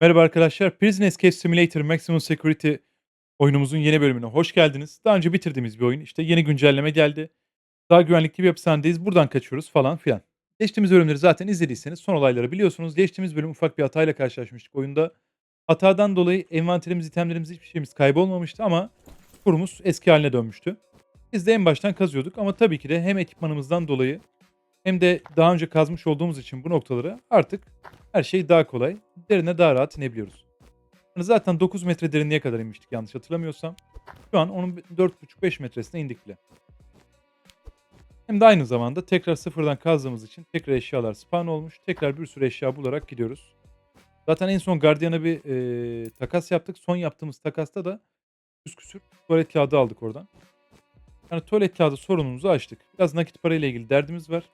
Merhaba arkadaşlar. Prison Escape Simulator Maximum Security oyunumuzun yeni bölümüne hoş geldiniz. Daha önce bitirdiğimiz bir oyun. İşte yeni güncelleme geldi. Daha güvenlikli bir hapishanedeyiz. Buradan kaçıyoruz falan filan. Geçtiğimiz bölümleri zaten izlediyseniz son olayları biliyorsunuz. Geçtiğimiz bölüm ufak bir hatayla karşılaşmıştık oyunda. Hatadan dolayı envanterimiz, itemlerimiz hiçbir şeyimiz kaybolmamıştı ama kurumuz eski haline dönmüştü. Biz de en baştan kazıyorduk ama tabii ki de hem ekipmanımızdan dolayı hem de daha önce kazmış olduğumuz için bu noktaları artık her şey daha kolay. Derine daha rahat inebiliyoruz. Hani zaten 9 metre derinliğe kadar inmiştik yanlış hatırlamıyorsam. Şu an onun 4,5-5 metresine indik bile. Hem de aynı zamanda tekrar sıfırdan kazdığımız için tekrar eşyalar spawn olmuş. Tekrar bir sürü eşya bularak gidiyoruz. Zaten en son Guardian'a bir e, takas yaptık. Son yaptığımız takasta da 100 küsür tuvalet kağıdı aldık oradan. Yani tuvalet kağıdı sorunumuzu açtık. Biraz nakit parayla ilgili derdimiz var.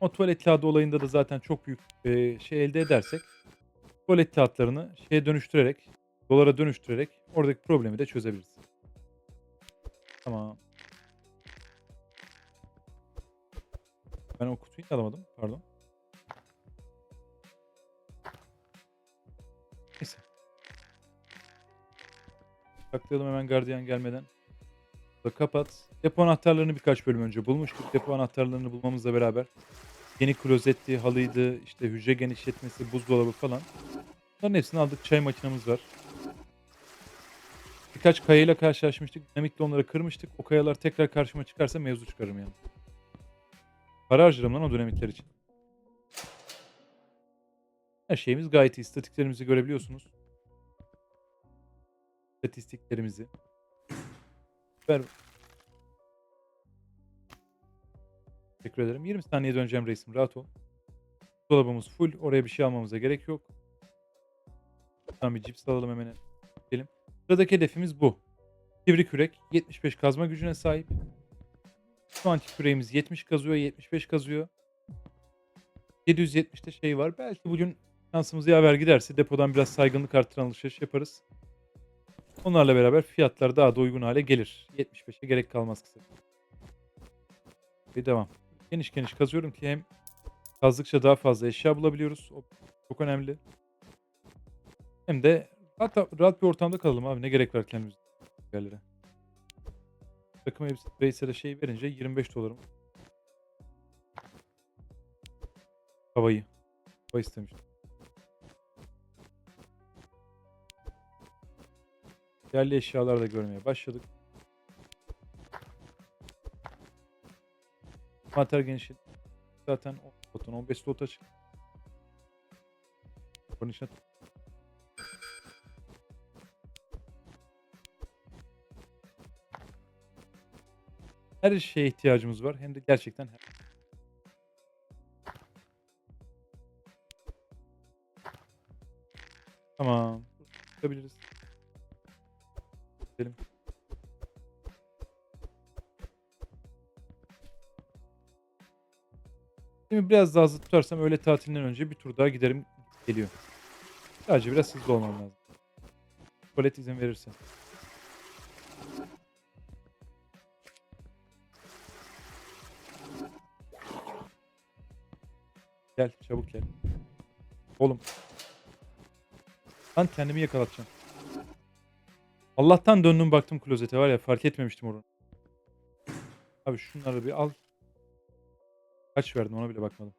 O tuvalet kağıdı olayında da zaten çok büyük e, şey elde edersek tuvalet kağıtlarını şeye dönüştürerek, dolara dönüştürerek oradaki problemi de çözebiliriz. Tamam. Ben o kutuyu alamadım. Pardon. Neyse. Saklayalım hemen gardiyan gelmeden. Da kapat. Depo anahtarlarını birkaç bölüm önce bulmuştuk. Depo anahtarlarını bulmamızla beraber yeni klozetti, halıydı, işte hücre genişletmesi, buzdolabı falan. Bunların hepsini aldık. Çay makinamız var. Birkaç kayayla karşılaşmıştık. Dinamitle onları kırmıştık. O kayalar tekrar karşıma çıkarsa mevzu çıkarım yani. Para harcarım lan o dinamitler için. Her şeyimiz gayet iyi. İstatiklerimizi görebiliyorsunuz. İstatistiklerimizi. Ver. Teşekkür ederim. 20 saniye döneceğim reisim. Rahat ol. Dolabımız full. Oraya bir şey almamıza gerek yok. Tamam bir cips alalım hemen. Gidelim. Sıradaki hedefimiz bu. Sivri kürek. 75 kazma gücüne sahip. Şu anki küreğimiz 70 kazıyor, 75 kazıyor. 770'te şey var. Belki bugün şansımız yaver giderse depodan biraz saygınlık artıran alışveriş yaparız. Onlarla beraber fiyatlar daha da uygun hale gelir. 75'e gerek kalmaz kısa. Ve devam. Geniş geniş kazıyorum ki hem kazdıkça daha fazla eşya bulabiliyoruz. O çok önemli. Hem de hatta rahat bir ortamda kalalım abi. Ne gerek var kendimiz yerlere. Takım elbise şey verince 25 dolarım. Havayı. Hava istemiş. Yerli eşyalar da görmeye başladık. Mater genişlet. Zaten 10 slotun 15 slota çık. Bunun için her şeye ihtiyacımız var. Hem de gerçekten her. Şimdi biraz daha hızlı tutarsam öğle tatilinden önce bir tur daha giderim geliyor. Sadece biraz hızlı olmam lazım. Tuvalet izin verirse. Gel çabuk gel. Oğlum. Ben kendimi yakalatacağım. Allah'tan döndüm baktım klozete var ya fark etmemiştim onu. Abi şunları bir al. Kaç verdim ona bile bakmadım.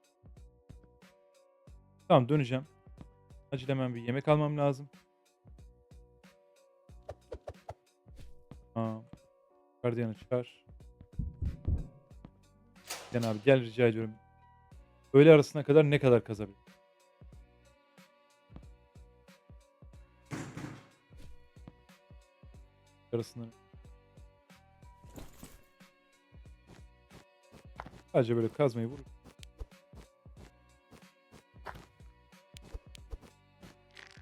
Tamam döneceğim. Acil hemen bir yemek almam lazım. Tamam. Gardiyanı çağır. Gel abi gel rica ediyorum. Öğle arasına kadar ne kadar kazabilir? Arasını Sadece böyle kazmayı vur.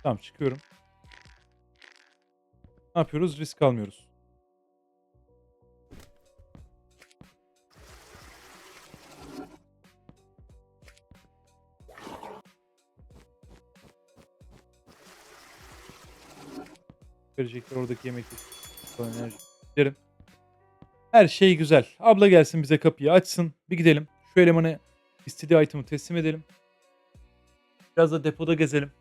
Tamam çıkıyorum. Ne yapıyoruz? Risk almıyoruz. Verecekler oradaki yemekleri. Enerji. Giderim. Her şey güzel. Abla gelsin bize kapıyı açsın. Bir gidelim. Şu elemana istediği item'ı teslim edelim. Biraz da depoda gezelim.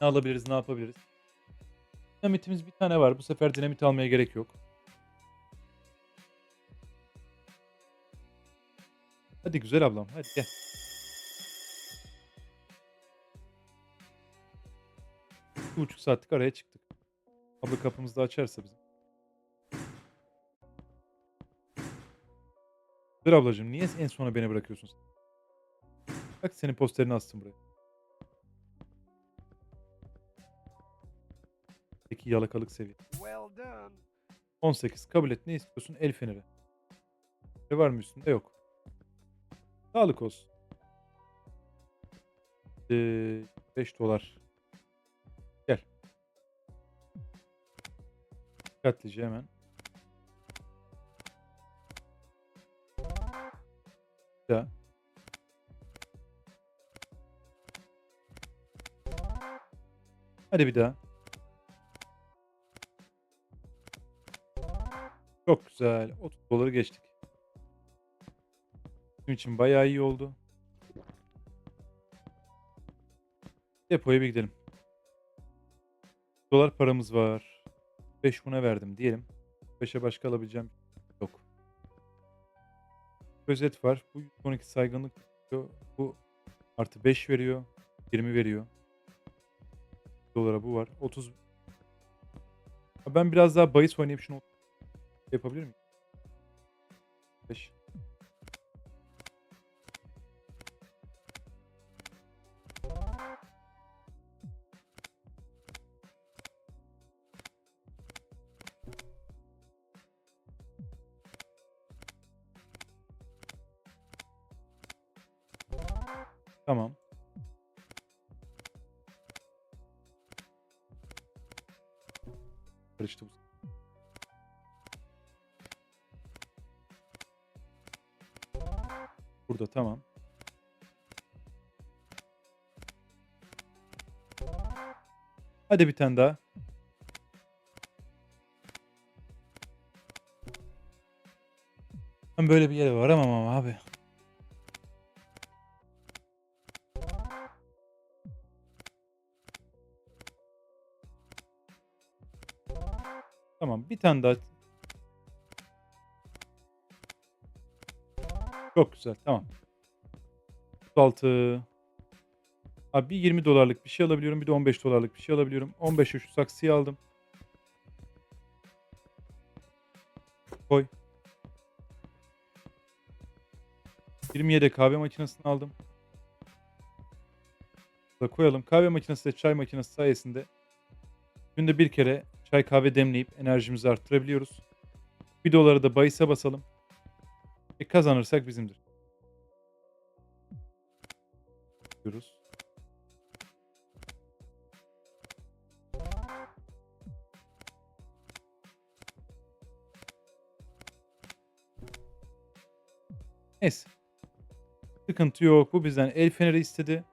Ne alabiliriz, ne yapabiliriz? Dinamitimiz bir tane var. Bu sefer dinamit almaya gerek yok. Hadi güzel ablam, hadi gel. Bir buçuk saatlik araya çıktık. Abla kapımızı da açarsa bizim. Dur ablacığım niye en sona beni bırakıyorsun? Bak senin posterini astım buraya. Peki yalakalık seviye. Well done. 18 kabul et ne istiyorsun? El feneri. Ne var mı üstünde? Yok. Sağlık olsun. Ee, 5 dolar. Gel. Dikkatlice hemen. Daha. Hadi bir daha. Çok güzel. 30 doları geçtik. Bizim için bayağı iyi oldu. Depoya bir gidelim. Dolar paramız var. 5 buna verdim diyelim. 5'e başka alabileceğim. Özet var. Bu 12 saygınlık. Bu artı 5 veriyor. 20 veriyor. Dolara bu var. 30. Ben biraz daha bahis oynayıp şunu yapabilir miyim? Tamam. Karıştı bu. Burada tamam. Hadi bir tane daha. Ben böyle bir yere varamam ama abi. Tane daha. Çok güzel tamam. 36. Abi bir 20 dolarlık bir şey alabiliyorum. Bir de 15 dolarlık bir şey alabiliyorum. 15'e şu saksıyı aldım. Koy. 20'ye de kahve makinesini aldım. Da koyalım. Kahve makinesi de çay makinesi sayesinde günde bir kere çay kahve demleyip enerjimizi arttırabiliyoruz. 1 doları da bahise basalım. E kazanırsak bizimdir. Diyoruz. Neyse. Sıkıntı yok. Bu bizden el feneri istedi.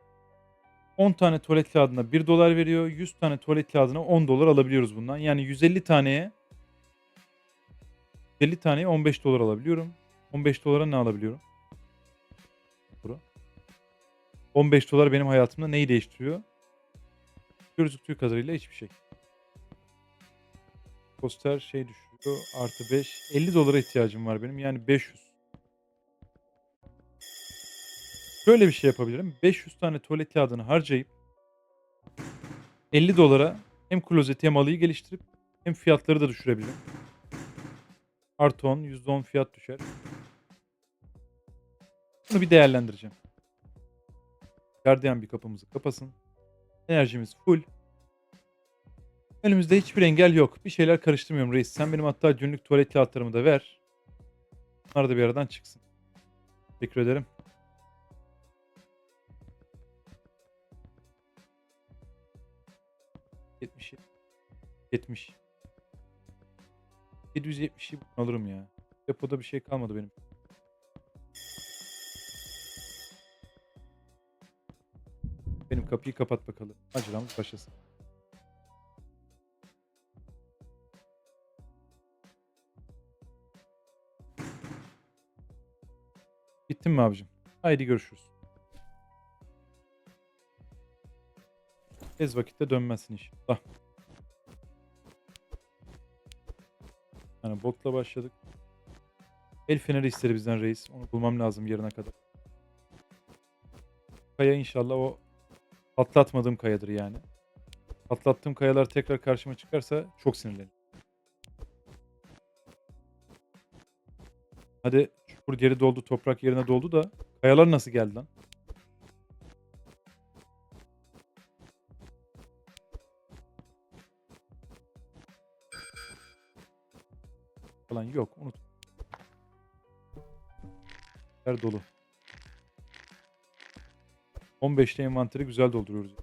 10 tane tuvalet kağıdına 1 dolar veriyor. 100 tane tuvalet kağıdına 10 dolar alabiliyoruz bundan. Yani 150 taneye 50 taneye 15 dolar alabiliyorum. 15 dolara ne alabiliyorum? Bura. 15 dolar benim hayatımda neyi değiştiriyor? Gözüktüğü kadarıyla hiçbir şey. Poster şey düşüyor. Artı 5. 50 dolara ihtiyacım var benim. Yani 500. Şöyle bir şey yapabilirim. 500 tane tuvalet kağıdını harcayıp 50 dolara hem klozeti hem halıyı geliştirip hem fiyatları da düşürebilirim. Artı 10, %10 fiyat düşer. Bunu bir değerlendireceğim. Gardiyan bir kapımızı kapasın. Enerjimiz full. Önümüzde hiçbir engel yok. Bir şeyler karıştırmıyorum reis. Sen benim hatta günlük tuvalet kağıtlarımı da ver. Bunlar da bir aradan çıksın. Teşekkür ederim. Yetmiş. Yetmiş. 770'i alırım ya. Depoda bir şey kalmadı benim. Benim kapıyı kapat bakalım. Maceramız başlasın. Gittin mi abicim? Haydi görüşürüz. Tez vakitte dönmezsin inşallah. Yani botla başladık. El feneri istedi bizden reis. Onu bulmam lazım yarına kadar. Kaya inşallah o atlatmadığım kayadır yani. Atlattığım kayalar tekrar karşıma çıkarsa çok sinirlenirim. Hadi çukur geri doldu, toprak yerine doldu da kayalar nasıl geldi lan? Yer dolu. 15'te envanteri güzel dolduruyoruz.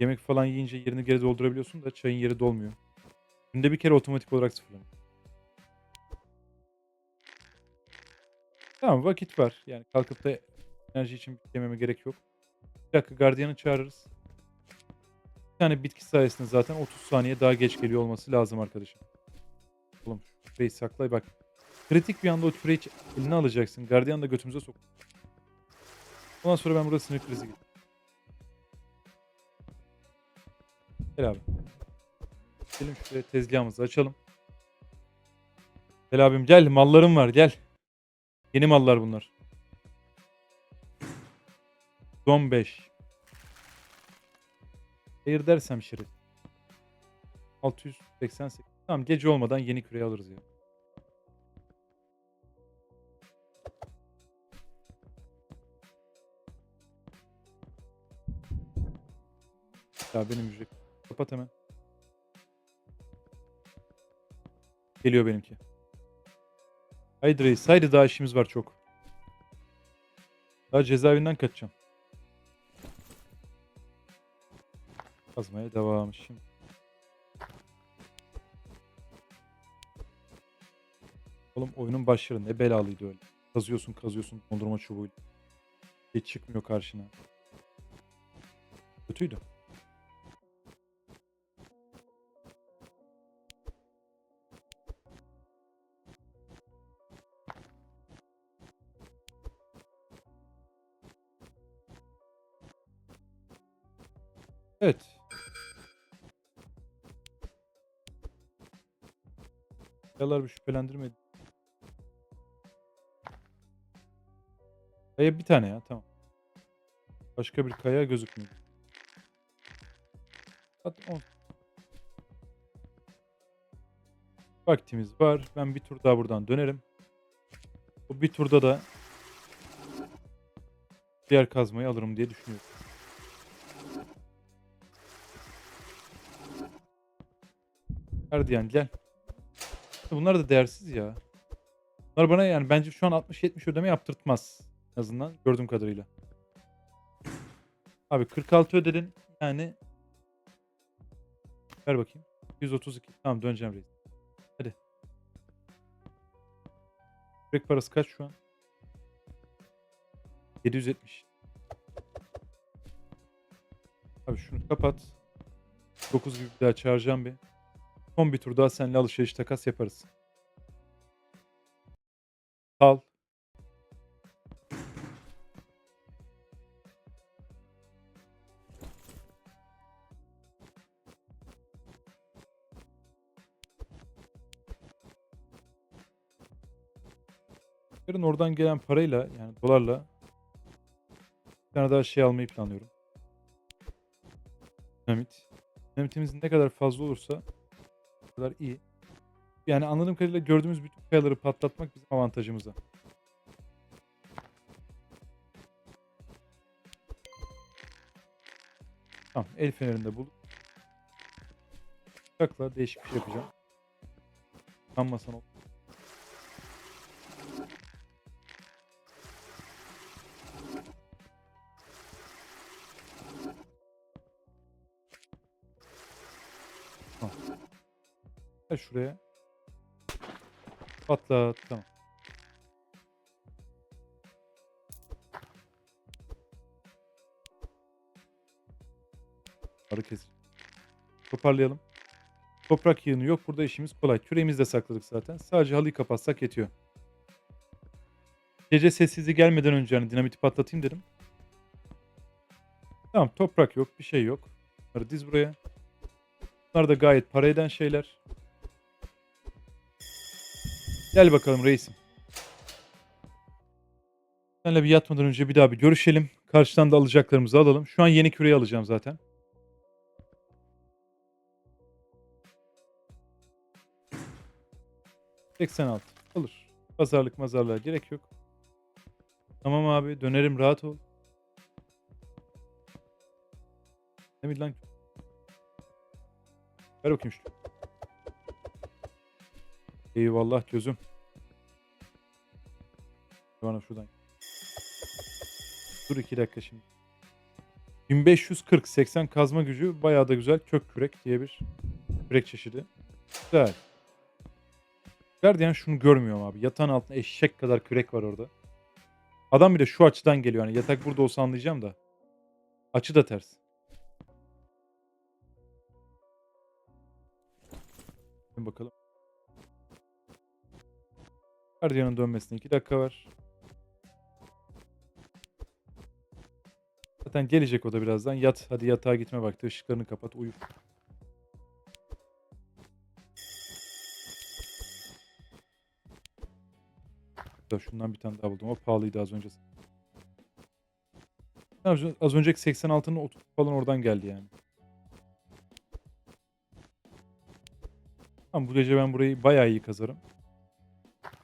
Yemek falan yiyince yerini geri doldurabiliyorsun da çayın yeri dolmuyor. Günde bir kere otomatik olarak sıfırlanıyor. Tamam vakit var. Yani kalkıp da enerji için yememe gerek yok. Bir dakika gardiyanı çağırırız. Tane bitki sayesinde zaten 30 saniye daha geç geliyor olması lazım arkadaşım. Oğlum küreyi saklay bak. Kritik bir anda o küreyi eline alacaksın. Gardiyan da götümüze sok. Ondan sonra ben burada sinir krizi geçirdim. Gel abi. Gelin şuraya tezgahımızı açalım. Gel abim gel. Mallarım var gel. Yeni mallar bunlar. Son 5. Hayır dersem şirin. 688. Tamam gece olmadan yeni küreyi alırız ya. Ya benim ücret. Kapat hemen. Geliyor benimki. Haydi reis. Haydi daha işimiz var çok. Daha cezaevinden kaçacağım. Kazmaya devam. Şimdi. Oğlum oyunun başları ne belalıydı öyle. Kazıyorsun kazıyorsun dondurma çubuğuyla. Hiç çıkmıyor karşına. Kötüydü. Kayalar bir şüphelendirmedi. Kaya bir tane ya tamam. Başka bir kaya gözükmüyor. Vaktimiz var. Ben bir tur daha buradan dönerim. Bu bir turda da diğer kazmayı alırım diye düşünüyorum. Gardiyan gel. Bunlar da değersiz ya. Bunlar bana yani bence şu an 60-70 ödeme yaptırtmaz. En azından gördüğüm kadarıyla. Abi 46 ödedin. Yani ver bakayım. 132. Tamam döneceğim reis. Hadi. Bek parası kaç şu an? 770. Abi şunu kapat. 9 gibi bir daha çağıracağım bir. Son bir tur daha seninle alışveriş takas yaparız. Al. Yarın oradan gelen parayla yani dolarla bir tane daha şey almayı planlıyorum. Dinamit. Dinamitimiz ne kadar fazla olursa kadar iyi. Yani anladığım kadarıyla gördüğümüz bütün kayaları patlatmak bizim avantajımıza. Tamam el fenerinde bul. Bıçakla değişik bir şey yapacağım. Kanmasan ol. Şuraya. Patlat. Tamam. Arı kesin. Toparlayalım. Toprak yığını yok. Burada işimiz kolay. Küreğimizi de sakladık zaten. Sadece halıyı kapatsak yetiyor. Gece sessizliği gelmeden önce hani dinamiti patlatayım dedim. Tamam toprak yok. Bir şey yok. Bunları diz buraya. Bunlar da gayet para eden şeyler. Gel bakalım reisim. Seninle bir yatmadan önce bir daha bir görüşelim. Karşıdan da alacaklarımızı alalım. Şu an yeni küreyi alacağım zaten. ...86. Olur. Pazarlık mazarlığa gerek yok. Tamam abi dönerim rahat ol. Ne mi lan? Ver bakayım şu. Eyvallah gözüm. Bana şuradan. Dur iki dakika şimdi. 1540 80 kazma gücü bayağı da güzel kök kürek diye bir kürek çeşidi. Güzel. Guardian şunu görmüyorum abi. Yatağın altında eşek kadar kürek var orada. Adam bir de şu açıdan geliyor. Hani yatak burada olsa anlayacağım da. Açı da ters. Bakalım. Guardian'ın dönmesine 2 dakika var. Zaten gelecek o da birazdan. Yat. Hadi yatağa gitme vakti. Işıklarını kapat. Uyu. Da şundan bir tane daha buldum. O pahalıydı az önce. Az önceki 86'nın 30 falan oradan geldi yani. Tamam bu gece ben burayı bayağı iyi kazarım.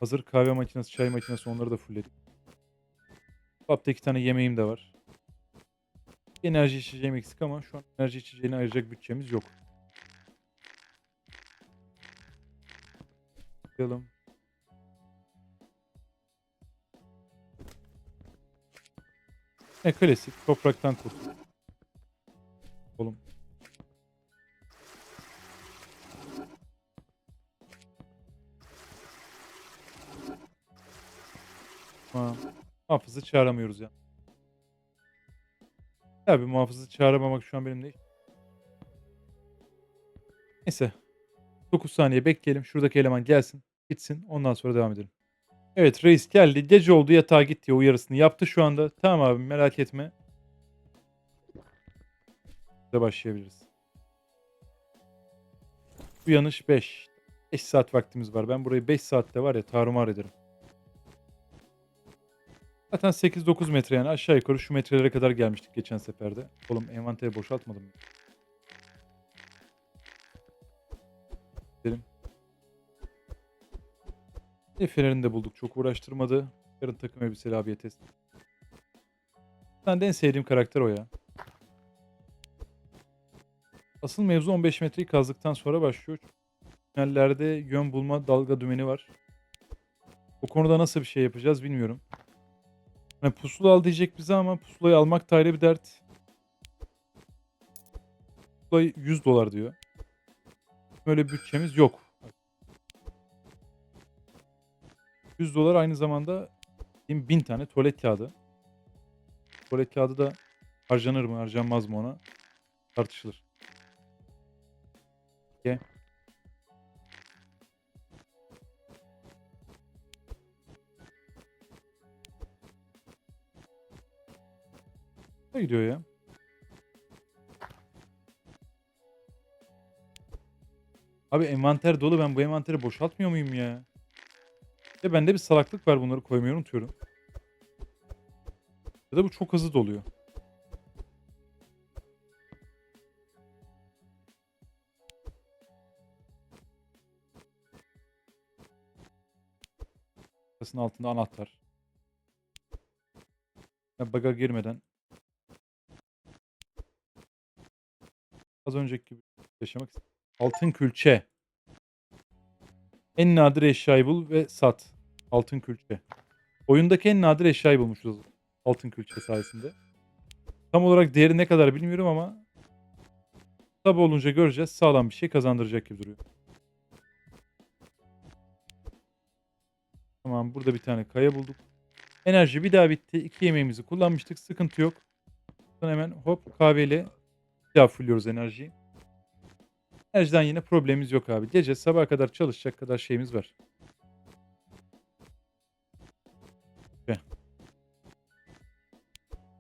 Hazır kahve makinesi, çay makinesi onları da fullledim. Dolapta iki tane yemeğim de var. Enerji içeceğim eksik ama şu an enerji içeceğine ayıracak bütçemiz yok. Bakalım. E klasik topraktan kurtul. Tamam. Muhafızı çağıramıyoruz ya. Tabii muhafızı çağıramamak şu an benim değil. Neyse. 9 saniye bekleyelim. Şuradaki eleman gelsin. Gitsin. Ondan sonra devam edelim. Evet reis geldi. Gece oldu yatağa git diye uyarısını yaptı şu anda. Tamam abi merak etme. De başlayabiliriz. Uyanış 5. 5 saat vaktimiz var. Ben burayı 5 saatte var ya tarumar ederim. Zaten 8-9 metre yani aşağı yukarı şu metrelere kadar gelmiştik geçen seferde. Oğlum envanteri boşaltmadım. mı? Gidelim. El fenerini de bulduk. Çok uğraştırmadı. Yarın takım elbiseli abiye test. Ben de en sevdiğim karakter o ya. Asıl mevzu 15 metreyi kazdıktan sonra başlıyor. Tünellerde yön bulma dalga dümeni var. O konuda nasıl bir şey yapacağız bilmiyorum. Hani pusula al diyecek bize ama pusulayı almak da ayrı bir dert. Pusula 100 dolar diyor. Böyle bütçemiz yok. 100 dolar aynı zamanda 1000 tane tuvalet kağıdı. Tuvalet kağıdı da harcanır mı harcanmaz mı ona tartışılır. Okay. Ne gidiyor ya? Abi envanter dolu. Ben bu envanteri boşaltmıyor muyum ya? Ya bende bir salaklık var bunları koymayı unutuyorum. Ya da bu çok hızlı doluyor. Kasın altında anahtar. Ben baga girmeden az önceki gibi yaşamak istedim. Altın külçe. En nadir eşyayı bul ve sat. Altın külçe. Oyundaki en nadir eşyayı bulmuşuz altın külçe sayesinde. Tam olarak değeri ne kadar bilmiyorum ama tabi olunca göreceğiz. Sağlam bir şey kazandıracak gibi duruyor. Tamam burada bir tane kaya bulduk. Enerji bir daha bitti. İki yemeğimizi kullanmıştık. Sıkıntı yok. Hemen hop kahveyle bir daha fulluyoruz enerjiyi. Enerjiden yine problemimiz yok abi. Gece sabaha kadar çalışacak kadar şeyimiz var.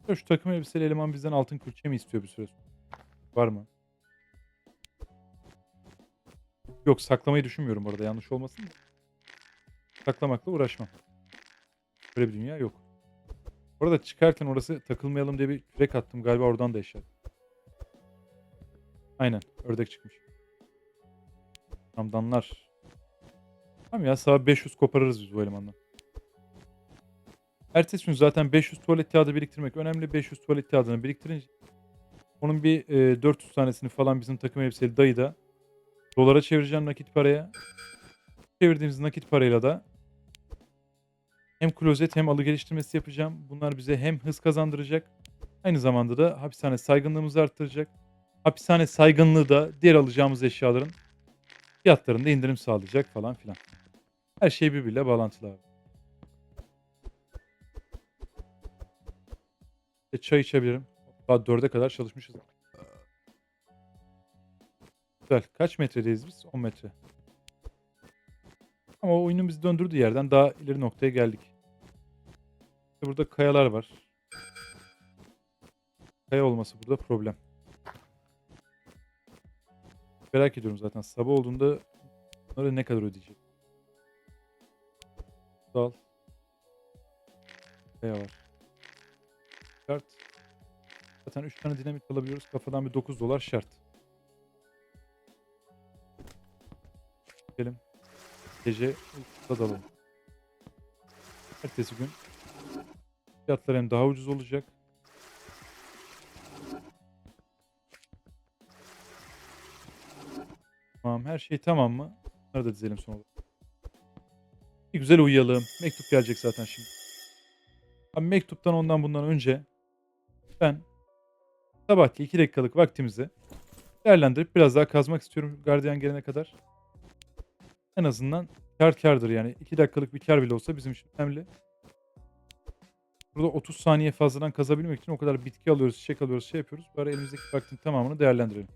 Ya Şu takım elbiseli eleman bizden altın külçe mi istiyor bir süre sonra? Var mı? Yok saklamayı düşünmüyorum bu arada yanlış olmasın da. Saklamakla uğraşmam. Böyle bir dünya yok. Bu arada çıkarken orası takılmayalım diye bir kürek attım. Galiba oradan da eşya. Aynen. Ördek çıkmış. Hamdanlar. Tamam ya sabah 500 koparırız biz bu elemandan. Ertesi gün zaten 500 tuvalet kağıdı biriktirmek önemli. 500 tuvalet kağıdını biriktirince onun bir e, 400 tanesini falan bizim takım elbiseli dayı da dolara çevireceğim nakit paraya. Çevirdiğimiz nakit parayla da hem klozet hem alı geliştirmesi yapacağım. Bunlar bize hem hız kazandıracak. Aynı zamanda da hapishane saygınlığımızı arttıracak. Hapishane saygınlığı da diğer alacağımız eşyaların fiyatlarında indirim sağlayacak falan filan. Her şey birbiriyle bağlantılı abi. E, çay içebilirim. Daha dörde kadar çalışmışız. Güzel. Kaç metredeyiz biz? 10 metre. Ama o oyunun bizi döndürdüğü yerden daha ileri noktaya geldik. İşte burada kayalar var. Kaya olması burada problem. Merak ediyorum zaten. Sabah olduğunda bunları ne kadar ödeyecek? Dal. Kaya var. Şart. Zaten 3 tane dinamit alabiliyoruz. Kafadan bir 9 dolar şart. Gidelim. Gece dalalım. Ertesi gün fiyatlar hem daha ucuz olacak. Tamam her şey tamam mı? Bunları da dizelim son. Bir güzel uyuyalım. Mektup gelecek zaten şimdi. Abi mektuptan ondan bundan önce ben sabahki 2 dakikalık vaktimizi değerlendirip biraz daha kazmak istiyorum gardiyan gelene kadar. En azından kar kardır yani. 2 dakikalık bir kar bile olsa bizim için önemli. Burada 30 saniye fazladan kazabilmek için o kadar bitki alıyoruz, çiçek alıyoruz, şey yapıyoruz. Bari elimizdeki vaktin tamamını değerlendirelim.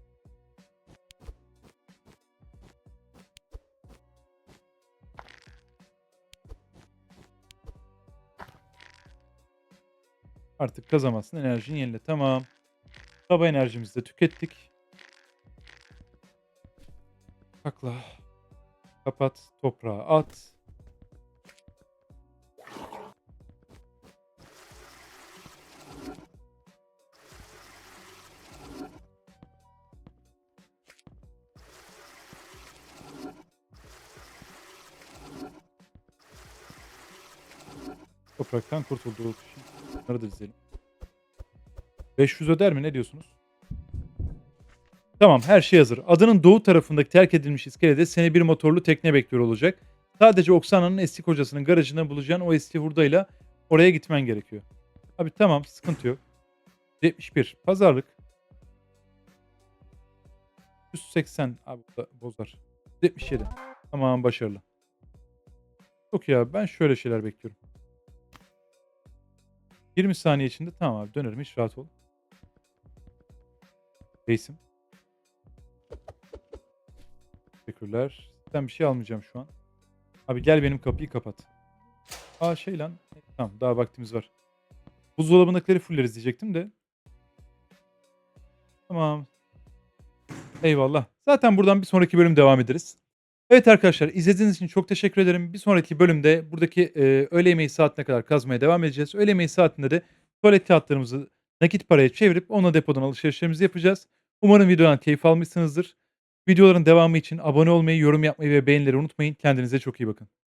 Artık kazamazsın. Enerjini yenile. Tamam. Sabah enerjimizi de tükettik. Sakla. Kapat. Toprağa at. Topraktan kurtulduk. Şimdi bunları da dizelim. 500 öder mi? Ne diyorsunuz? Tamam her şey hazır. Adanın doğu tarafındaki terk edilmiş iskelede seni bir motorlu tekne bekliyor olacak. Sadece Oksana'nın eski kocasının garajında bulacağın o eski hurdayla oraya gitmen gerekiyor. Abi tamam sıkıntı yok. 71. Pazarlık. 180. Abi bu da bozar. 77. Tamam başarılı. Çok iyi abi ben şöyle şeyler bekliyorum. 20 saniye içinde tamam abi dönerim hiç rahat ol. Reisim. Teşekkürler. Sen bir şey almayacağım şu an. Abi gel benim kapıyı kapat. Aa şey lan. Tamam daha vaktimiz var. Buzdolabındakileri fulleriz diyecektim de. Tamam. Eyvallah. Zaten buradan bir sonraki bölüm devam ederiz. Evet arkadaşlar izlediğiniz için çok teşekkür ederim. Bir sonraki bölümde buradaki e, öğle yemeği saatine kadar kazmaya devam edeceğiz. Öğle yemeği saatinde de tuvalet kağıtlarımızı nakit paraya çevirip onunla depodan alışverişlerimizi yapacağız. Umarım videodan keyif almışsınızdır. Videoların devamı için abone olmayı, yorum yapmayı ve beğenileri unutmayın. Kendinize çok iyi bakın.